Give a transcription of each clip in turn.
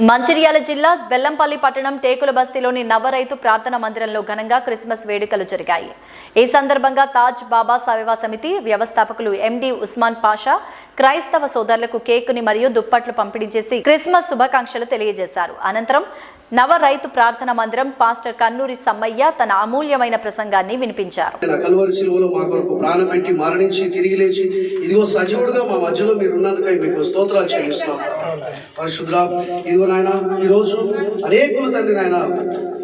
మంచిర్యాల జిల్లా బెల్లంపల్లి పట్టణం టేకుల బస్తీలోని నవరైతు ప్రార్థన మందిరంలో ఘనంగా క్రిస్మస్ వేడుకలు జరిగాయి. ఈ సందర్భంగా తాజ్ బాబా సేవా సమితి వ్యవస్థాపకులు ఎండి ఉస్మాన్ పాషా క్రైస్తవ సోదరులకు కేకుని మరియు దుప్పట్లు పంపిణీ చేసి క్రిస్మస్ శుభాకాంక్షలు తెలియజేశారు. అనంతరం నవ రైతు ప్రార్థన మందిరం పాస్టర్ కన్నూరి సమ్మయ్య తన అమూల్యమైన ప్రసంగాన్ని వినిపించారు. మా కొరకు ప్రాణం పెట్టి మరణించి తిరిగి లేచి ఇదిగో సజీవుడుగా మా మధ్యలో మీరు ఉన్నందుకై మీకు స్తోత్రాలు చెల్లిస్తున్నాం. పరిశుద్ధ ఇదిగో నాయన ఈరోజు అనేకులు తండ్రి నాయన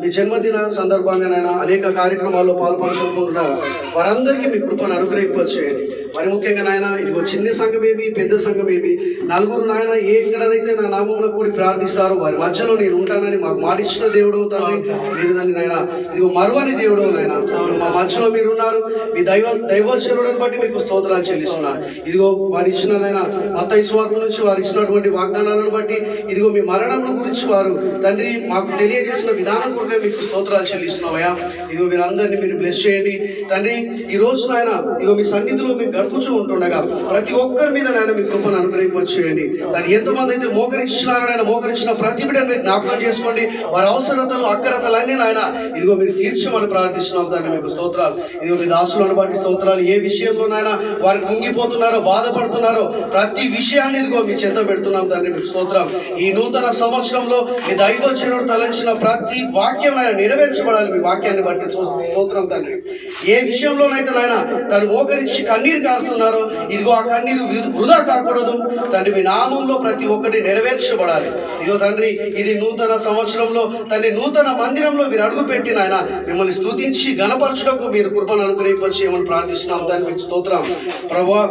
మీ జన్మదిన సందర్భంగా నాయన అనేక కార్యక్రమాల్లో పాల్పంచుకుంటున్నారు వారందరికీ మీ కృపను అనుగ్రహింపచేయండి. మరి ముఖ్యంగా నాయన ఇదిగో చిన్న సంఘం ఏమి పెద్ద సంఘం ఏమి నలుగురు నాయన ఏ ఎక్కడనైతే నా నామంలో కూడి ప్రార్థిస్తారో వారి మధ్యలో నేను ఉంటానని మాకు మాటిచ్చిన దేవుడు తండ్రి. మీరు దాన్ని నాయన ఇదిగో మరువని దేవుడు నాయన. మా మధ్యలో మీరు ఉన్నారు మీ దైవ దైవోచరులను బట్టి మీకు స్తోత్రాలు చెల్లిస్తున్నాను ఇదిగో వారు ఇచ్చిన నాయన మత స్వార్థ నుంచి వారు ఇచ్చినటువంటి వాగ్దానాలను బట్టి ఇదిగో మీ మరణం గురించి వారు తండ్రి మాకు తెలియజేసిన విధానం కొరకే మీకు స్తోత్రాలు చెల్లిస్తున్నామయ్యా. ఇదిగో మీరందరినీ మీరు బ్లెస్ చేయండి. తండ్రి ఈ రోజు నాయన ఇదిగో మీ సన్నిధిలో మీకు గడుపుచూ ఉంటుండగా ప్రతి ఒక్కరి మీద నాయన మీ కృపను అనుగ్రహింపచేయండి. దాన్ని ఎంతమంది అయితే మోకరించినారో నాయన మోకరించిన ప్రతి బిడ్డను మీరు జ్ఞాపకం చేసుకోండి. వారి అవసరతలు అక్కరతలన్నీ నాయన ఇదిగో మీరు తీర్చమని ప్రార్థిస్తున్నాం దాన్ని మీకు స్తోత్రాలు. ఇదిగో మీ దాసులను బట్టి స్తోత్రాలు. ఏ విషయంలో నాయన వారు కుంగిపోతున్నారో బాధపడుతున్నారో ప్రతి విషయాన్ని ఇదిగో మీ చెంత పెడుతున్నాం తండ్రి మీకు స్తోత్రం ఈ నూతన సంవత్సరంలో మీ దైవజనుడు తలంచిన ప్రతి వాక్యం ఆయన నెరవేర్చబడాలి. మీ వాక్యాన్ని బట్టి స్తోత్రం తండ్రి. ఏ విషయంలోనైతే నాయన తను మోకరించి కన్నీరు కారుస్తున్నారో ఇదిగో ఆ కన్నీరు వృధా కాకూడదు. తండ్రి మీ నామంలో ప్రతి ఒక్కటి నెరవేర్చబడాలి. ఇదిగో తండ్రి ఇది నూతన సంవత్సరంలో తండ్రి నూతన మందిరంలో మీరు అడుగు పెట్టిన ఆయన మిమ్మల్ని స్థుతించి గణపరచుటకు మీరు కృపను అనుగ్రహింపచేయమని ప్రార్థిస్తున్నాం. దాన్ని మీకు స్తోత్రం. ప్రభా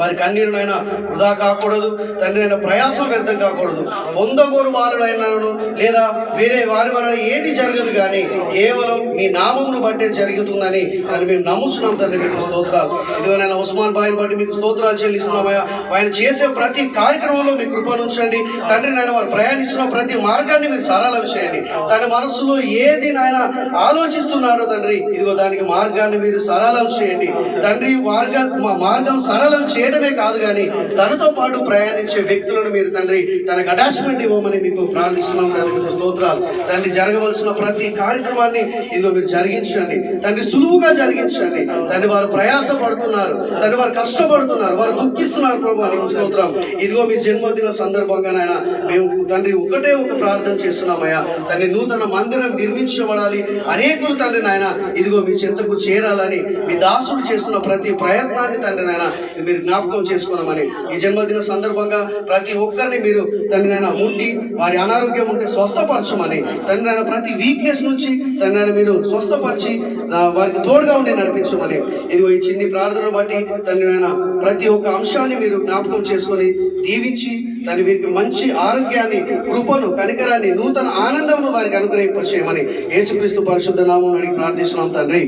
వారి కన్నీరునైనా వృధా కాకూడదు. తండ్రి అయినా ప్రయాసం వ్యర్థం కాకూడదు. పొందగోరు వాళ్ళనైనాను లేదా వేరే వారి వలన ఏది జరగదు కానీ కేవలం మీ నామమును బట్టే జరుగుతుందని అని మేము నమ్ముచున్నాం తండ్రి మీకు స్తోత్రాలు. ఇదిగోనైనా ఉస్మాన్ బాయిని బట్టి మీకు స్తోత్రాలు చెల్లిస్తున్నామయ్యా. ఆయన చేసే ప్రతి కార్యక్రమంలో మీ కృపను ఉంచండి తండ్రి నాయన వారు ప్రయాణిస్తున్న ప్రతి మార్గాన్ని మీరు సరళం చేయండి. తన మనసులో ఏది నాయన ఆలోచిస్తున్నాడో తండ్రి ఇదిగో దానికి మార్గాన్ని మీరు సరళం చేయండి. తండ్రి మార్గ మా మార్గం సరళం చేయడమే కాదు కానీ తనతో పాటు ప్రయాణించే వ్యక్తులను మీరు తండ్రి తనకు అటాచ్మెంట్ ఇవ్వమని మీకు ప్రార్థిస్తున్నాం తండ్రి. మీకు స్తోత్రాలు. తండ్రి జరగవలసిన ప్రతి కార్యక్రమాన్ని ఇదిగో మీరు జరిగించండి. తండ్రి సులువుగా జరిగించండి. తండ్రి వారు ప్రయాస పడుతున్నారు తండ్రి వారు కష్టపడుతున్నారు వారు దుఃఖిస్తున్నారు ప్రభు నీకు స్తోత్రం. ఇదిగో మీ జన్మదిన సందర్భంగా నాయన మేము తండ్రి ఒకటే ఒక ప్రార్థన చేస్తున్నామయ్యా. తండ్రి నూతన మందిరం నిర్మించబడాలి. అనేకులు తండ్రి నాయన ఇదిగో మీ చెంతకు చేరాలని మీ దాసుడు చేస్తున్న ప్రతి ప్రయత్నాన్ని తండ్రి నాయన మీరు జ్ఞాపకం చేసుకున్నామని. ఈ జన్మదిన సందర్భంగా ప్రతి ఒక్కరిని మీరు తండ్రి నాయన ఉండి వారి అనారోగ్యం ఉంటే స్వస్థపరచమని తండ్రి నాయన ప్రతి వీక్నెస్ నుంచి తండ్రి నాయన మీరు స్వస్థపరిచి వారికి తోడుగా ఉండి నడిపించమని. ఇదిగో ఈ చిన్ని ప్రార్థన బట్టి తండ్రి నాయన ప్రతి ఒక్క అంశాన్ని మీరు జ్ఞాపకం చేసుకొని దీవించి తను వీరికి మంచి ఆరోగ్యాన్ని కృపను కనికరాన్ని నూతన ఆనందమును వారికి అనుగ్రహింపచేయమని యేసుక్రీస్తు పరిశుద్ధ నామం అడిగి ప్రార్థిస్తున్నాం తండ్రి.